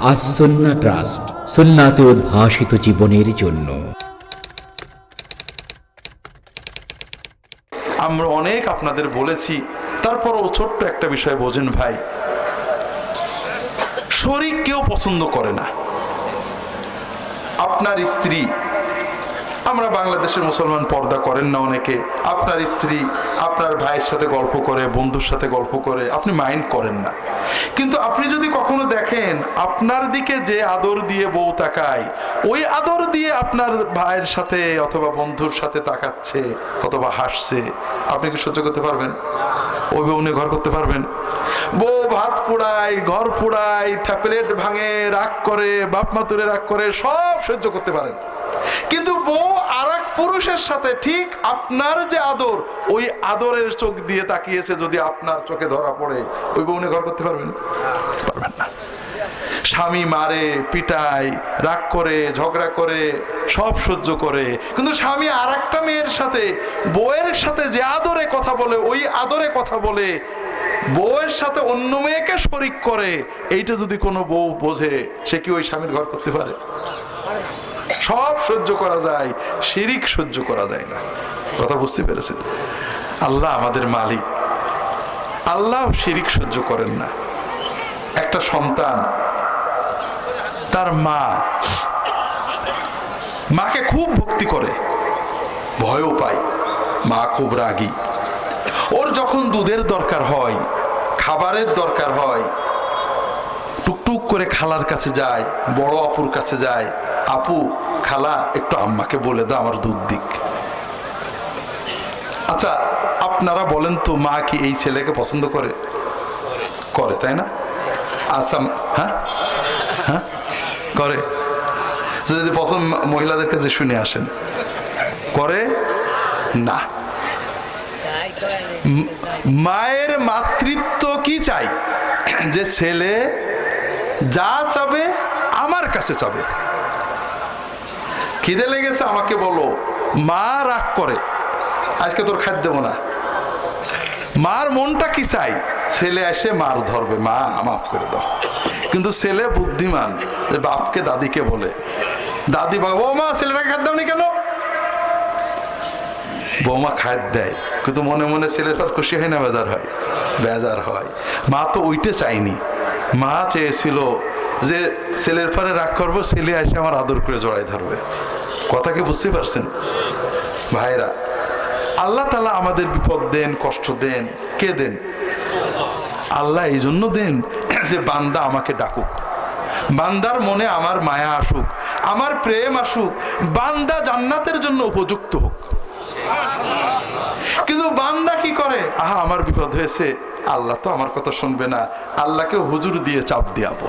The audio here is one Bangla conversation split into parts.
আসন্না ট্রাস্ট উদ্ভাসিত জীবনের জন্য। আমরা অনেক আপনাদের বলেছি, তারপরও ছোট্ট একটা বিষয় বোঝেন ভাই। শরীর কেউ পছন্দ করে না। আপনার স্ত্রী আমরা বাংলাদেশের মুসলমান পর্দা করেন না অনেকে। আপনার স্ত্রী, আপনার ভাইয়ের সাথে গল্প করে, বন্ধুর সাথে গল্প করে, আপনি মাইন্ড করেন না। কিন্তু আপনি যদি কখনো দেখেন, আপনার দিকে যে আদর দিয়ে বউ তাকায়, ওই আদর দিয়ে আপনার ভাইয়ের সাথে অথবা বন্ধুর সাথে তাকাচ্ছে অথবা হাসছে, আপনি কি সহ্য করতে পারবেন? ওই বউ নিয়ে ঘর করতে পারবেন? বউ ভাত পোড়ায় ঘর পোড়ায় প্লেট ভাঙে, রাগ করে বাপ মা তুলে রাগ করে, সব সহ্য করতে পারেন। কিন্তু বউ আর পুরুষের সাথে ঠিক আপনার যে আদর, ওই আদরের চোখ দিয়ে তাকিয়েছে যদি আপনার চোখে ধরা পড়ে, ওই বউ ঘর করতে পারবেন? পারবেন না। স্বামী মারে, পিটায়, রাগ করে, ঝগড়া করে, সব সহ্য করে। কিন্তু স্বামী আর একটা মেয়ের সাথে, বউয়ের সাথে যে আদরে কথা বলে, ওই আদরে কথা বলে, বউয়ের সাথে অন্য মেয়েকে শরিক করে, এইটা যদি কোনো বউ বোঝে, সে কি ওই স্বামীর ঘর করতে পারে? সব সহ্য করা যায়, শিরিক সহ্য করা যায় না। কথা বুঝতে পেরেছেন? আল্লাহ আমাদের মালিক। আল্লাহ শিরিক সহ্য করেন না। একটা সন্তান, তার মা, মাকে খুব ভক্তি করে, ভয়ও পায়, মা খুব রাগী। ওর যখন দুধের দরকার হয়, খাবারের দরকার হয়, টুকটুক করে খালার কাছে যায়, বড় আপুর কাছে যায় আপু, খালা, একটু আম্মাকে বলে দাও আমার দুধ দিক। আচ্ছা আপনারা বলেন তো মা কি এই ছেলেকে পছন্দ করে? করে, তাই না? আচ্ছা হ্যাঁ? হ্যাঁ? করে। যদি পছন্দ মহিলাদের কাছে শুনে আসেন। করে? না। মায়ের মাতৃত্ব কি চাই? যে ছেলে যা চাবে, আমার কাছে চাবে। খিদে লেগেছে, আমাকে বলো, মা রাগ করে। আজকে তোর খাদ্য দেবো না। মার মনটা কি চাই? ছেলে এসে মার ধরবে। মা, মাফ করে দাও। কিন্তু ছেলে বুদ্ধিমান, যে বাপকে দাদিকে বলে। দাদি বলে ও মা ছেলেটাকে খাদ্য দাওনি কেন? বৌমা খাদ দেয়, কিন্তু মনে মনে ছেলের পর খুশি হয় না, বেজার হয়। বেজার হয়। মা তো ওইটে চাইনি মা চেয়েছিল যে ছেলের পরে রাগ করব, ছেলে এসে আমার আদর করে জড়াই ধরবে। কথা কি বুঝতে পারছেন? ভাইরা, আল্লাহ তালা আমাদের বিপদ দেন, কষ্ট দেন, কে দেন? আল্লাহ এই জন্য দেন যে বান্দা আমাকে ডাকুক। বান্দার মনে আমার মায়া আসুক, আমার প্রেম আসুক, বান্দা জান্নাতের জন্য উপযুক্ত হোক। কিন্তু বান্দা কি করে? আহা, আমার বিপদ হয়েছে, আল্লাহ তো আমার কথা শুনবে না, আল্লাহকে হুজুর দিয়ে চাপ দিয়াবো।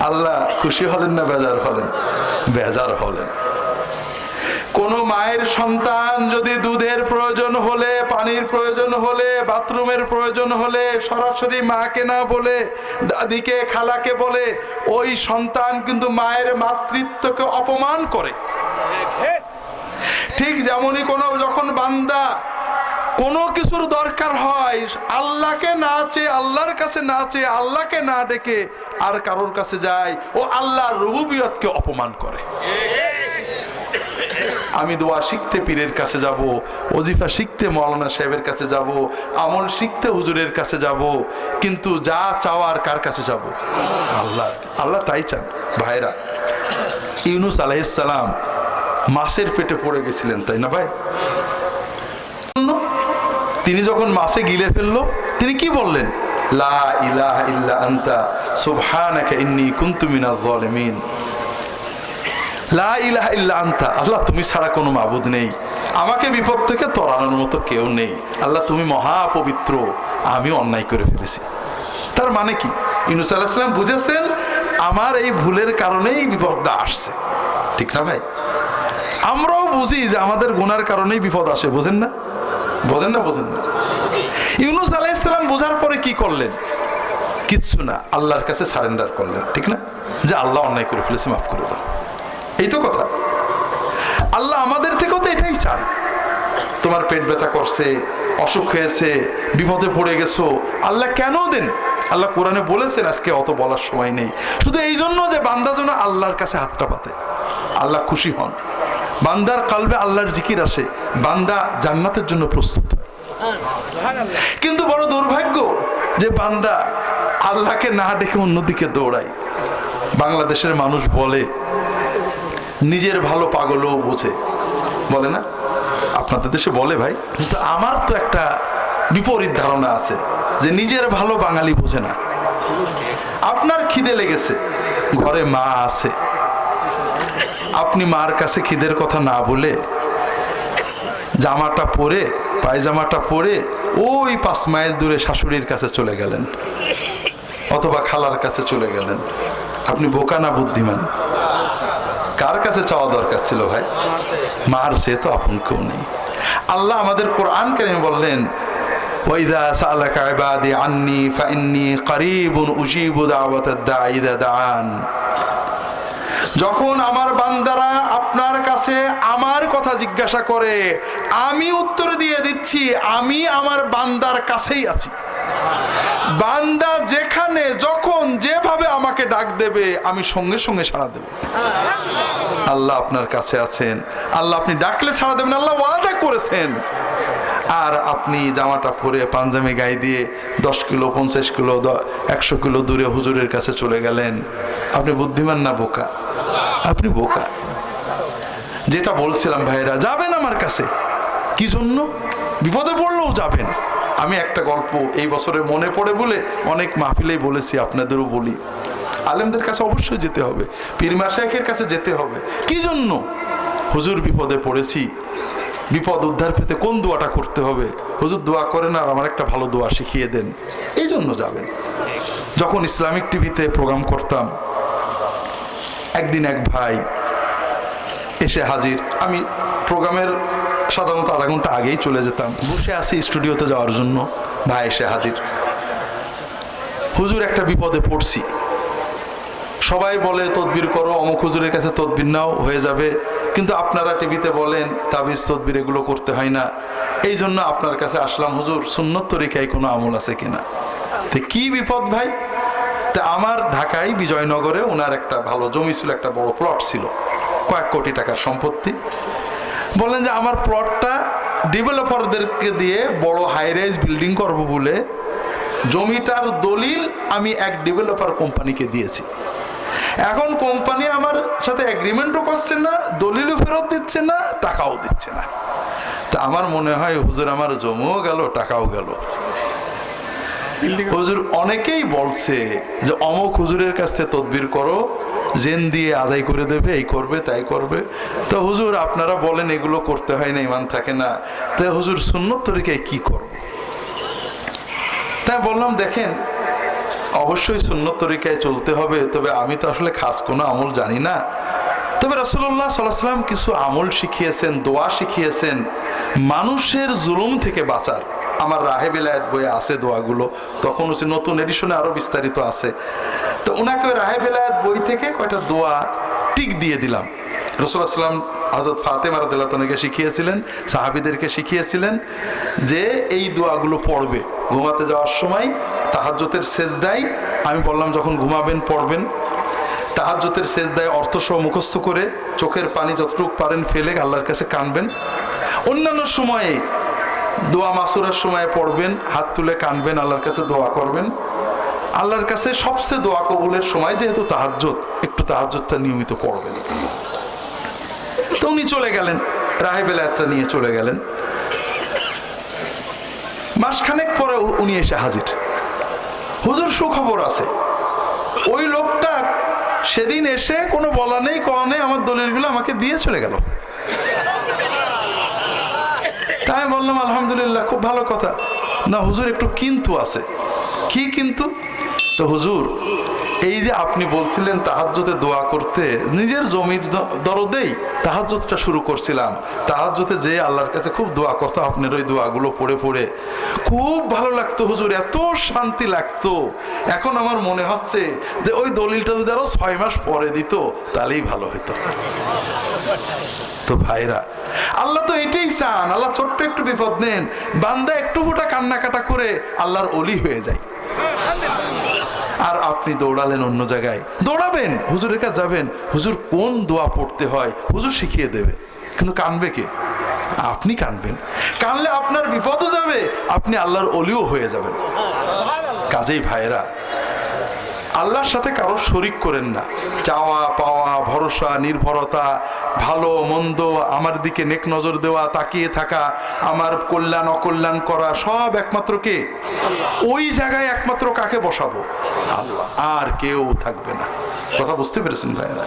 আল্লাহ খুশি হলেন না বেজার হলেন? বেজার হলেন। কোন মায়ের সন্তান যদি দুধের প্রয়োজন হলে, পানির প্রয়োজন হলে, বাথরুমের প্রয়োজন হলে, সরাসরি মাকে না বলে, দাদিকে, খালাকে বলে, ওই সন্তান কিন্তু মায়ের মাতৃত্বকে অপমান করে। ঠিক যেমনই কোনো যখন বান্দা কোনো কিছুর দরকার হয়। আল্লাহকে না চেয়ে, আল্লাহর কাছে না চেয়ে, আল্লাহকে না ডেকে আর কারোর কাছে যায় ও আল্লাহ রুবিয়তকে অপমান করে। আমি দোয়া শিখতে পীরের কাছে যাব, ওজিফা শিখতে মৌলানা সাহেবের কাছে যাব, আমল শিখতে হুজুরের কাছে যাব, কিন্তু যা চাওয়ার কার কাছে যাব? আল্লাহ আল্লাহ তাই চান। ভাইরা ইউনুস আলাইসালাম মাছের পেটে পড়ে গেছিলেন, তাই না ভাই? তিনি যখন মাছে গিলে ফেলল, তিনি কি বললেন? লা ইলাহা ইল্লা আনতা, সুবহানাকা ইন্নী কুনতু লা ইলাহা ইল্লা আল্লাহ তুমি ছাড়া কোনো মাবুদ নেই। আমাকে বিপদ থেকে তরানোর মতো কেউ নেই। আল্লাহ তুমি মহা পবিত্র আমি অন্যায় করে ফেলেছি। তার মানে কি? ইউনুস আলাহিসাম বুঝেছেন, আমার এই ভুলের কারণেই বিপদটা আসছে। ঠিক না ভাই? আমরাও বুঝি যে আমাদের গুনার কারণেই বিপদ আসে, বোঝেন না? বোঝেন না বোঝেন না। ইউনুস আলাইসালাম বোঝার পরে কি করলেন? কিচ্ছু না, আল্লাহর কাছে সারেন্ডার করলেন, ঠিক না? যে আল্লাহ অন্যায় করে ফেলেছে, মাফ করে দাও। এই তো কথা। আল্লাহ আমাদের থেকেও তো এটাই চান। তোমার পেট ব্যথা করছে, অসুখ হয়েছে, বিপদে পড়ে গেছো, আল্লাহ কেন দেন? আল্লাহ কোরআনে বলেছেন আজকে, অত বলার সময় নেই। শুধু এই জন্য যে বান্দা যেন আল্লাহর কাছে হাতটা পাতে আল্লাহ খুশি হন। বান্দার কালবে আল্লাহর জিকির আসে, বান্দা জান্নাতের জন্য প্রস্তুত কিন্তু বড় দুর্ভাগ্য যে বান্দা আল্লাহকে না ডেকে অন্যদিকে দৌড়ায়। বাংলাদেশের মানুষ বলে, নিজের ভালো পাগলও বোঝে। বলে না? আপনাদের দেশে বলে ভাই, কিন্তু আমার তো একটা বিপরীত ধারণা আছে যে নিজের ভালো বাঙালি বোঝে না। আপনার খিদে লেগেছে, ঘরে মা আছে। আপনি মার কাছে খিদের কথা না বলে জামাটা পরে, পায়জামাটা পরে ওই পাঁচ মাইল দূরে শাশুড়ির কাছে চলে গেলেন অথবা খালার কাছে চলে গেলেন। আপনি বোকা না বুদ্ধিমান? কার কাছে চাওয়া দরকার ছিল ভাই? মার সে তো আপন কেউ নেই। আল্লাহ আমাদের কোরআন কেন বললেন ইবাদি আন্নি ফাইন্নি করিবুন উজিবু দাওয়াতাদ দাঈ ইযা দাআন। যখন আমার বান্দারা আপনার কাছে আমার কথা জিজ্ঞাসা করে, আমি উত্তর দিয়ে দিচ্ছি, আমি আমার বান্দার কাছেই আছি। বান্দা যেখানে, যখন যেভাবে আমাকে ডাক দেবে, আমি সঙ্গে সঙ্গে সাড়া দেব। আল্লাহ আপনার কাছে আছেন। আল্লাহ আপনি ডাকলে ছাড়া দেবেন, আল্লাহ ওয়াদা করেছেন। আর আপনি জামাটা পরে পাঞ্জামি গায়ে দিয়ে দশ কিলো, পঞ্চাশ কিলো একশো কিলো দূরে হুজুরের কাছে চলে গেলেন। আপনি বুদ্ধিমান না বোকা? আপনি বোকা। যেটা বলছিলাম ভাইরা যাবেন আমার কাছে। কি জন্য? বিপদে পড়লেও যাবেন। আমি একটা গল্প এই বছরে মনে পড়ে বলে অনেক মাহফিলেই বলেছি, আপনাদেরও বলি। আলেমদের কাছে অবশ্যই যেতে হবে। পীরমা শেখের কাছে যেতে হবে। কি জন্য? হুজুর বিপদে পড়েছি। বিপদ উদ্ধার পেতে কোন দোয়াটা করতে হবে? হুজুর দোয়া করেন আর আমার একটা ভালো দোয়া শিখিয়ে দেন। এই জন্য যাবেন। যখন ইসলামিক টিভিতে প্রোগ্রাম করতাম একদিন এক ভাই এসে হাজির। আমি প্রোগ্রামের সাধারণত আধা ঘণ্টা আগেই চলে যেতাম। বসে আছি স্টুডিওতে যাওয়ার জন্য। ভাই এসে হাজির। হুজুর একটা বিপদে পড়ছি। সবাই বলে, তদবির করো, অমুক হুজুরের কাছে তদবির নাও, হয়ে যাবে। কিন্তু আপনারা টিভিতে বলেন, তাবিজ, তদবির এগুলো করতে হয় না। এই জন্য আপনার কাছে আসলাম, হুজুর, সুন্নত তরিকায় কোনো আমল আছে কিনা? কি বিপদ ভাই? তা আমার ঢাকায় বিজয়নগরে ওনার একটা ভালো জমি ছিল, একটা বড় প্লট ছিল, কয়েক কোটি টাকার সম্পত্তি। বললেন যে আমার প্লটটা ডেভেলপারদেরকে দিয়ে বড় হাই রাইজ বিল্ডিং করব বলে জমিটার দলিল আমি এক ডেভেলপার কোম্পানিকে দিয়েছি। এখন কোম্পানি আমার সাথে এগ্রিমেন্টও করছে না, দলিলও ফেরত দিচ্ছে না, টাকাও দিচ্ছে না। তা আমার মনে হয়, হুজুর, আমার জমিও গেল, টাকাও গেল। হুজুর অনেকেই বলছে যে, অমুক হুজুরের কাছে তদবির করো, জেন দিয়ে আদায় করে দেবে, এই করবে, তাই করবে। তো হুজুর, আপনারা বলেন, এগুলো করতে হয় না, ইমান থাকে না। তো হুজুর, সুন্নত তরিকায় কি করব? তাই বললাম, দেখেন, অবশ্যই সুন্নত তরিকায় চলতে হবে, তবে আমি তো আসলে খাস কোনো আমল জানি না। তবে রসুল্লাহ সাল্লাম কিছু আমল শিখিয়েছেন, দোয়া শিখিয়েছেন, মানুষের জুলুম থেকে বাঁচার। আমার রাহে বিলায়ত বইয়ে আছে দোয়াগুলো। তখন হচ্ছে নতুন এডিশনে আরও বিস্তারিত আছে। তো ওনাকে ওই রাহে বিলায়ত বই থেকে কয়টা দোয়া টিক দিয়ে দিলাম। রসুল্লাহ সাল্লাম হজরত ফাতেমা রাদিল্লাহকে শিখিয়েছিলেন, সাহাবিদেরকে শিখিয়েছিলেন যে এই দোয়াগুলো পড়বে। ঘুমাতে যাওয়ার সময় তাহাজ্যতের শেষ দেয় আমি বললাম, যখন ঘুমাবেন, পড়বেন। তাহাজ্যতের শেষ দেয় অর্থ সহ মুখস্থ করে চোখের পানি যতটুকু পারেন ফেলে আল্লাহর কাছে কানবেন। অন্যান্য সময়ে দোয়া মাসুরের সময় পড়বেন, হাত তুলে কানবেন, আল্লাহর কাছে দোয়া করবেন। আল্লাহর কাছে সবচেয়ে দোয়া কবুলের সময় যেহেতু তাহাজ্জত একটু তাহাজ্জতটা নিয়মিত পড়বেন। তো উনি চলে গেলেন রাহে বেলায়াতটা নিয়ে চলে গেলেন। মাসখানেক পরে উনি এসে হাজির। হুজুর সুখবর আছে। ওই লোকটা সেদিন এসে কোনো বলা নেই, কওয়া নেই, আমার দলিলগুলো আমাকে দিয়ে চলে গেল। তাই বললাম, আলহামদুলিল্লাহ, খুব ভালো কথা। না, হুজুর, একটু কিন্তু আছে। কি কিন্তু? তো হুজুর, এই যে আপনি বলছিলেন তাহাজ্জতে দোয়া করতে, নিজের জমির দরদেই তাহাজ্জতটা শুরু করছিলাম। তাহাজ্জতে যে আল্লাহর কাছে খুব দোয়া করতো আপনার ওই দোয়াগুলো পড়ে পড়ে। খুব ভালো লাগতো হুজুর, এত শান্তি লাগতো। এখন আমার মনে হচ্ছে যে ওই দলিলটা যদি আরও ছয় মাস পরে দিত, তাহলেই ভালো হতো তো ভাইরা আল্লাহ তো এটাই চান, আল্লাহ ছোট্ট একটু বিপদ নেন, বান্দা একটু ফোটা কান্নাকাটা করে আল্লাহর অলি হয়ে যায়। আর আপনি দৌড়ালেন অন্য জায়গায়, দৌড়াবেন, হুজুরের কাছে যাবেন, হুজুর কোন দোয়া পড়তে হয়, হুজুর শিখিয়ে দেবে। কিন্তু কানবে কে? আপনি কানবেন। কানলে আপনার বিপদও যাবে, আপনি আল্লাহর অলিও হয়ে যাবেন। কাজেই ভাইরা আল্লাহর সাথে কারও শরিক করেন না। চাওয়া, পাওয়া, ভরসা, নির্ভরতা, ভালো, মন্দ, আমার দিকে নেক নজর দেওয়া, তাকিয়ে থাকা, আমার কল্যাণ, অকল্যাণ করা, সব একমাত্র কে? ওই জায়গায় একমাত্র কাকে বসাবো? আল্লাহ। আর কেউ থাকবে না। কথা বুঝতে পেরেছেন ভাইয়েরা?